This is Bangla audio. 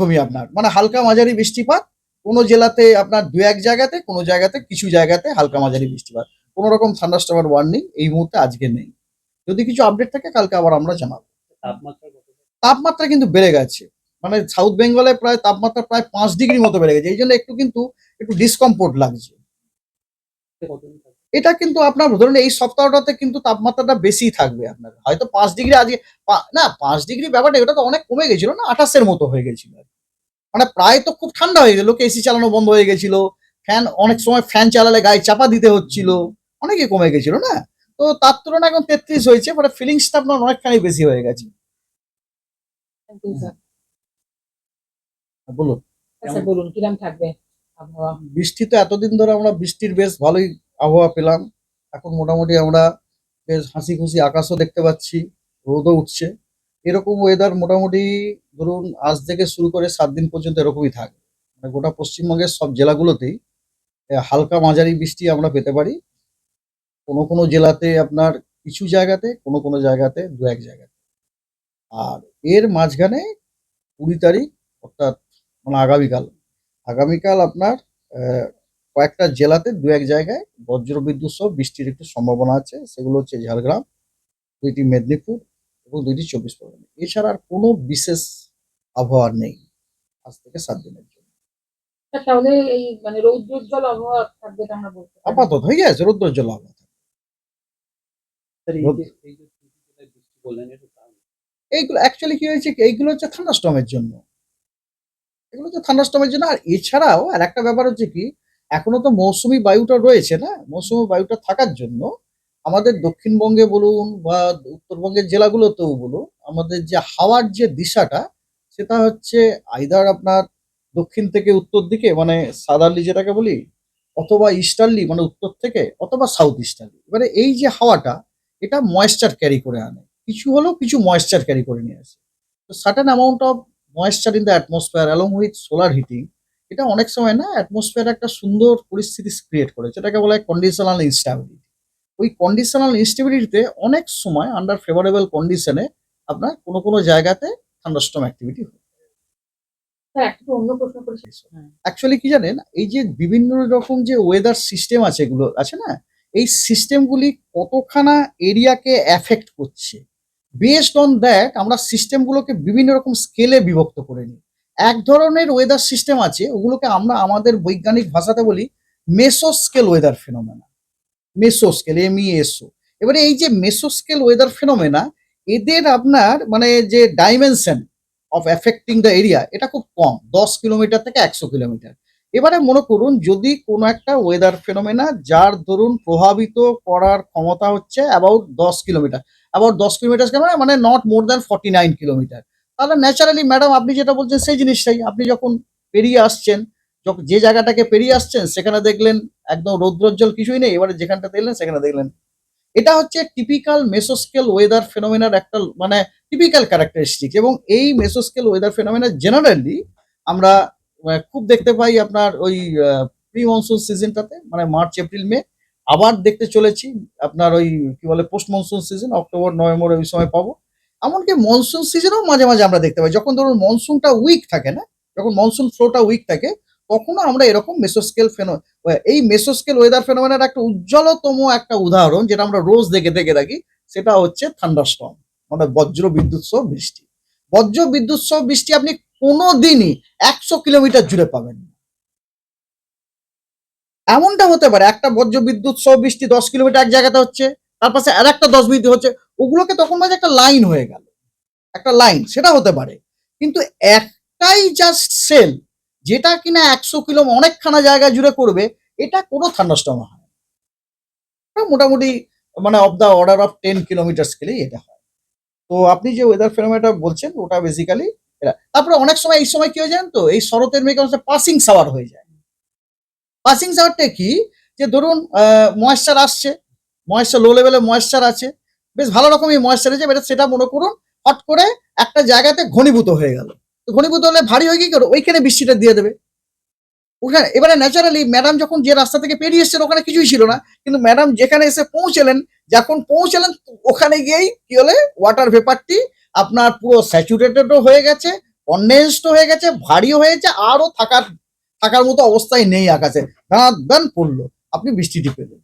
রকমই আপনার। মানে হালকা মাঝারি বৃষ্টিপাত কোনো জেলাতে আপনার দু এক জায়গাতে কোনো জায়গাতে কিছু জায়গাতে হালকা মাঝারি বৃষ্টিপাত। কোনো রকম থান্ডারস্টর্মের ওয়ার্নিং এই মুহূর্তে আজকে নেই। যদি কিছু আপডেট থাকে কালকে আবার আমরা জানাব। তাপমাত্রা কিন্তু বেড়ে গেছে। মানে সাউথ বেঙ্গলে প্রায় তাপমাত্রা প্রায় পাঁচ ডিগ্রি মতো বেড়ে গেছে। এই জন্য একটু কিন্তু একটু ডিসকমফোর্ট লাগছে। এটা কিন্তু আপনার ধরুন এই সপ্তাহটাতে কিন্তু তাপমাত্রাটা বেশি থাকবে আপনার। হয়তো পাঁচ ডিগ্রি আজকে না পাঁচ ডিগ্রি ব্যাপারটা ওটা তো অনেক কমে গেছিল না? আঠাশের মতো হয়ে গেছিল আর। মানে প্রায় তো খুব ঠান্ডা হয়ে গেল এসি চালানো বন্ধ হয়ে গেছিল ফ্যান অনেক সময় ফ্যান চালালে গায়ে চাপা দিতে হচ্ছিল অনেকে কমে গেছিল না? তো তার তুলনায় এখন তেত্রিশ হয়েছে মানে ফিলিংসটা আপনার অনেকখানি বেশি হয়ে গেছে। you, বলুন। আচ্ছা বলুন কিরম থাকবে আবহাওয়া? বৃষ্টি তো এতদিন ধরে আমরা বৃষ্টির বেশ ভালোই আবহাওয়া পেলাম। এখন মোটামুটি আমরা বেশ হাসি খুশি আকাশও দেখতে পাচ্ছি রোদও উঠছে। এরকম ওয়েদার মোটামুটি ধরুন আজ থেকে শুরু করে সাত দিন পর্যন্ত এরকমই থাকে। মানে গোটা পশ্চিমবঙ্গের সব জেলাগুলোতেই হালকা মাঝারি বৃষ্টি আমরা পেতে পারি। কোনো কোনো জেলাতে আপনার কিছু জায়গাতে, কোনো কোনো জায়গাতে দু এক জায়গাতে। আর এর মাঝখানে কুড়ি তারিখ অর্থাৎ মানে আগামীকাল আগামীকাল আপনার কয়েকটা জেলাতে দু এক জায়গায় বজ্র বিদ্যুৎ সহ বৃষ্টির একটু সম্ভাবনা আছে। সেগুলো হচ্ছে ঝাড়গ্রাম, দুইটি মেদিনীপুর এবং দুইটি চব্বিশ পরগনা। এছাড়া আর কোনো বিশেষ আবহাওয়া নেই আজ থেকে সাত দিনের জন্য। তাহলে এই মানে রৌদ্রোজ্জ্বল আবহাওয়া থাকবে আমরা বলতে আপাতত হয়ে গেছে রৌদ্রোজ্জ্বল আবহাওয়া কারণ এইগুলো অ্যাকচুয়ালি কি হয়েছে এইগুলো হচ্ছে থান্ডাস্টমের জন্য। এগুলো হচ্ছে থান্ডাস্টমের জন্য আর এছাড়াও আর একটা ব্যাপার হচ্ছে কি এখনও তো মৌসুমি বায়ুটা রয়েছে না মৌসুমি বায়ুটা থাকার জন্য আমাদের দক্ষিণবঙ্গে বলুন বা উত্তরবঙ্গের জেলাগুলোতেও বলুন, আমাদের যে হাওয়ার যে দিশাটা, সেটা হচ্ছে আইদার আপনার দক্ষিণ থেকে উত্তর দিকে মানে সাদারলি যেটাকে বলি, অথবা ইস্টার্লি মানে উত্তর থেকে, অথবা সাউথ ইস্টার্লি এবারে এই যে হাওয়াটা, এটা ময়েশ্চার ক্যারি করে আনে। কিছু হলেও কিছু ময়েশ্চার ক্যারি করে নিয়ে আসে। তো certain amount of moisture in the atmosphere along with solar heating এটা অনেক সময় না অ্যাটমসফিয়ার একটা সুন্দর পরিস্থিতি ক্রিয়েট করে, যেটাকে বলা হয় কন্ডিশনাল ইনস্ট্যাবিলিটি ওই কন্ডিশনাল ইনস্টেবিলিটিতে অনেক সময় আন্ডার ফেভারেবল কন্ডিশনে আপনার কোনো কোনো জায়গাতে থান্ডারস্টম অ্যাক্টিভিটি হয়। হ্যাঁ অ্যাকচুয়ালি কি জানেন এই যে বিভিন্ন রকম যে ওয়েদার সিস্টেম আছে এগুলো আছে না? এই সিস্টেমগুলি কতখানা এরিয়াকে অ্যাফেক্ট করছে? বেসড অন দ্যাট আমরা সিস্টেমগুলোকে বিভিন্ন রকম স্কেলে বিভক্ত করে নিই। এক ধরনের ওয়েদার সিস্টেম আছে ওগুলোকে আমরা আমাদের বৈজ্ঞানিক ভাষাতে বলি meso scale weather phenomena meso scale M E S O এবারে এই যে মেসোস্কেল ওয়েদার ফেনোমেনা এদের আপনার মানে যে dimension of affecting the area এটা খুব কম, দশ কিলোমিটার থেকে একশো কিলোমিটার। এবারে মনে করুন, যদি কোনো একটা ওয়েদার ফেনোমেনা যার ধরুন প্রভাবিত করার ক্ষমতা হচ্ছে অ্যাবাউট দশ কিলোমিটার। অ্যাবাউট দশ কিলোমিটার মানে not more than forty nine kilometre. তাহলে ন্যাচারালি ম্যাডাম আপনি যেটা বলছেন সেই জিনিসটাই। আপনি যখন পেরিয়ে আসছেন যখন যে জায়গাটাকে পেরিয়ে আসছেন, সেখানে দেখলেন একদম রৌদ্রোজ্জ্বল কিছুই নেই। এবারে যেখানটা দেখলেন সেখানে দেখলেন। এটা হচ্ছে টিপিক্যাল মেসোস্কেল ওয়েদার ফেনোমেনার একটা মানে টিপিক্যাল ক্যারেক্টারিস্টিক এবং এই মেসোস্কেল ওয়েদার ফেনোমেনা জেনারেলি আমরা খুব দেখতে পাই আপনার ওই প্রি মনসুন সিজনটাতে মানে মার্চ এপ্রিল মে আবার দেখতে চলেছি আপনার ওই, কি বলে post monsoon season October November ওই সময় পাবো। এমনকি মনসুন সিজনেও মাঝে মাঝে আমরা দেখতে পাই। যখন ধরুন মনসুনটা উইক থাকে না, যখন মনসুন ফ্লোটা উইক থাকে তখনও আমরা এরকম মেসোস্কেল ফেনো এই মেসোস্কেল ওয়েদার ফেনোমেনার একটা উজ্জ্বলতম একটা উদাহরণ যেটা আমরা রোজ দেখে দেখে থাকি, সেটা হচ্ছে থান্ডারস্টর্ম মানে বজ্র বিদ্যুৎ সহ বৃষ্টি। বজ্র বিদ্যুৎ সহ বৃষ্টি আপনি কোনো দিনই একশো কিলোমিটার জুড়ে পাবেন। এমনটা হতে পারে, একটা বজ্র বিদ্যুৎ সহ বৃষ্টি দশ কিলোমিটার এক জায়গাতে হচ্ছে, তার পাশে আর একটা দশ বিদ্যুৎ হচ্ছে, ওগুলোকে তখন মাঝে একটা লাইন হয়ে গেল। একটা লাইন সেটা হতে পারে। কিন্তু একটাই জাস্ট সেল যেটা কিনা একশো কিলো অনেকখানা জায়গা জুড়ে করবে, এটা কোনো থান্ডারস্টর্ম হয় না। মোটামুটি মানে of the order of ten kilometre স্কেলেই এটা হয়। তো আপনি যে ওয়েদার ফেনোমেনটা বলছেন, ওটা বেসিক্যালি এটা। তারপরে অনেক সময় এই সময় কি হয়ে যায় তো? এই শরতের মেঘ পাসিং সাওয়ার হয়ে যায়। পাসিং সাওয়ারটা কি? যে ধরুন ময়েশ্চার আসছে ময়েশ্চার লো লেভেলে ময়েশ্চার আছে, বেশ ভালো রকমই ময়েশ্চার আছে সেটা মনে করুন, হট করে একটা জায়গাতে ঘনীভূত হয়ে গেল। ঘনীভূত হলে ভারী হয়ে গিয়ে? ওইখানে বৃষ্টিটা দিয়ে দেবে। ওখানে, এবারে ন্যাচারালি ম্যাডাম যখন যে রাস্তা থেকে পেরিয়ে এসেছেন, ওখানে কিছুই ছিল না। কিন্তু ম্যাডাম যেখানে এসে পৌঁছলেন, যখন পৌঁছলেন, ওখানে গিয়েই কি হলে? ওয়াটার ভেপারটি আপনার পুরো স্যাচুরেটেডও হয়ে গেছে কন্ডেন্সড হয়ে গেছে ভারী হয়েছে আরও থাকার থাকার মতো অবস্থায় নেই আকাশে। দাঁত দান পড়ল আপনি বৃষ্টিটি পেলেন।